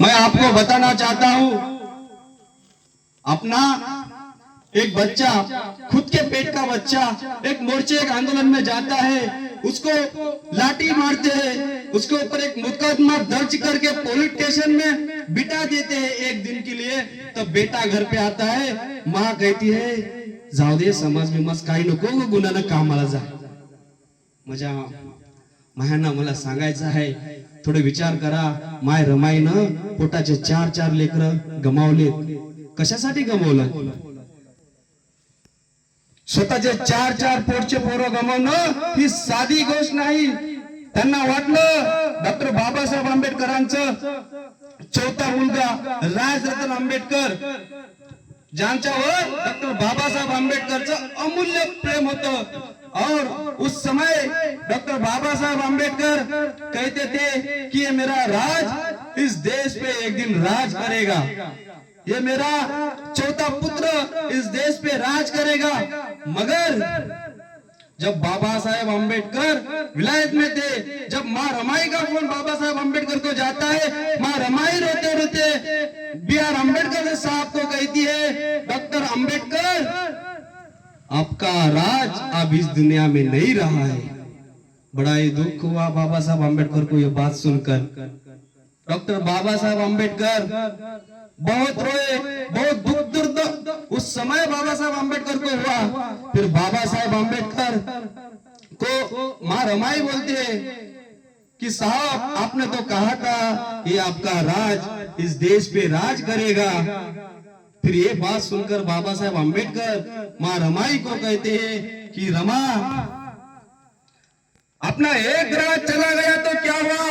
मैं आपको बताना चाहता हूँ, अपना एक बच्चा, खुद के पेट का बच्चा, एक मोर्चे, एक आंदोलन में जाता है, उसको लाठी मारते हैं, उसके ऊपर एक मुकदमा दर्ज करके पुलिस स्टेशन में बिठा देते हैं एक दिन के लिए, तब बेटा घर पे आता है, माँ कहती है जाऊ दे, समाज बिमाज काही नको ग गुन्ह्यानं कामाला जा। माझ्या मायांना मला सांगायचं आहे थोडे विचार करा. माय रमाईनं पोटाचे चार चार लेकर गमावले कशासाठी गमावलं? स्वतःचे चार चार पोटचे पोरं गमावणं ही साधी गोष्ट नाही. त्यांना वाटलं डॉक्टर बाबासाहेब आंबेडकरांचं चौथा मुलगा राजरत्न आंबेडकर ज्यांच्यावर डॉक्टर बाबासाहेब आंबेडकरचं अमूल्य प्रेम होतं. और उस समय डॉक्टर बाबा साहब आम्बेडकर कहते थे कि ये मेरा राज इस देश पे एक दिन राज करेगा। ये मेरा चौथा पुत्र इस देश पे राज करेगा। मगर जब बाबा साहेब अंबेडकर विलायत में थे, जब माँ रमाई का फ़ोन बाबा साहेब अंबेडकर को जाता है माँ रमाई रोते रोते बी आर अंबेडकर साहब को कहती है डॉक्टर अंबेडकर आपका राज अब इस दुनिया में नहीं रहा है। बड़ा ही दुख हुआ बाबा साहब अंबेडकर को ये बात सुनकर। डॉक्टर बाबा साहब अंबेडकर बहुत रोए, बहुत दुख दर्द उस समय बाबा साहब अंबेडकर को हुआ। फिर बाबा साहब अंबेडकर को माँ रमाई बोलते हैं कि, साहब, आपने तो कहा था ये आपका राज इस देश पे राज करेगा। फिर ये बात सुनकर बाबा साहेब अंबेडकर माँ रमाई को कहते हैं कि, रमा, अपना एक राज चला गया तो क्या हुआ?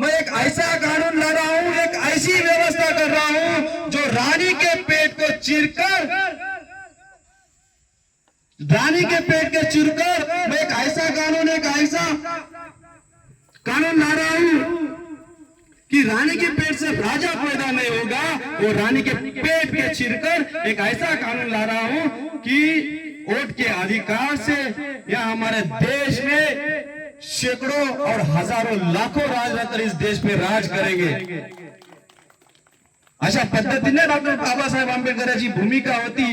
मैं एक ऐसा कानून ला रहा हूँ, एक ऐसी व्यवस्था कर रहा हूँ, जो रानी के पेट को चीरकर, रानी के पेट के चीरकर, मैं एक ऐसा कानून, एक ऐसा कानून ला रहा हूँ कि रानी के पेट से राजा पैदा नहीं होगा, वो रानी के पेट के छिड़कर एक ऐसा कानून ला रहा हूँ कि वोट के अधिकार से या हमारे देश में सैकड़ों और हज़ारों लाखों राजरत्न इस देश पे राज करेंगे। अशा पद्धतीने डॉक्टर बाबा बाबासाहेब आंबेडकरांची भूमिका होती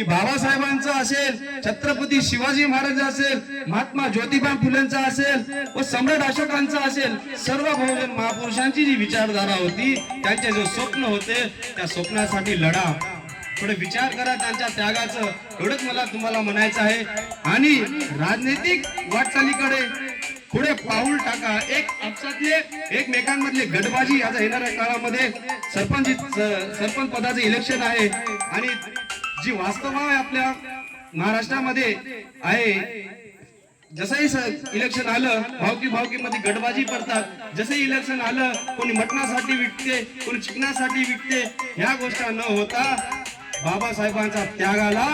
की बाबासाहेबांचं असेल छत्रपती शिवाजी महाराज असेल महात्मा ज्योतिबा फुलेंचा असेल व सम्राट अशोकांचा असेल सर्व बहुजन महापुरुषांची जी विचारधारा होती त्यांचे जे स्वप्न होते त्या स्वप्नासाठी लढा. थोडे विचार करा त्यांच्या त्यागाचं. एवढंच मला तुम्हाला म्हणायचं आहे. आणि राजनैतिक वाटचालीकडे पुढे पाऊल टाका. एक आपसातले एकमेकांमधले गटबाजी आता येणाऱ्या काळामध्ये. सरपंच सरपंच पदाचे इलेक्शन आहे. आणि जी वास्तव आहे आपल्या महाराष्ट्रामध्ये आहे जसंही इलेक्शन आलं भावकी भावकी मध्ये गटबाजी करतात जसंही इलेक्शन आलं कोणी मटणासाठी विकते कोणी चिकनासाठी विकते ह्या गोष्टी न होता बाबासाहेबांचा त्यागाला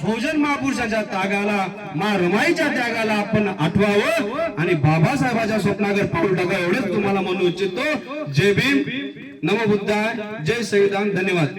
भोजन महापुरुषाच्या त्यागाला मा रमाईच्या त्यागाला आपण आठवावं. आणि बाबासाहेबाच्या स्वप्नागर पाऊल टाका एवढंच तुम्हाला म्हणू इच्छितो. जय भीम. नमबुद्धाय जय संविधान. धन्यवाद.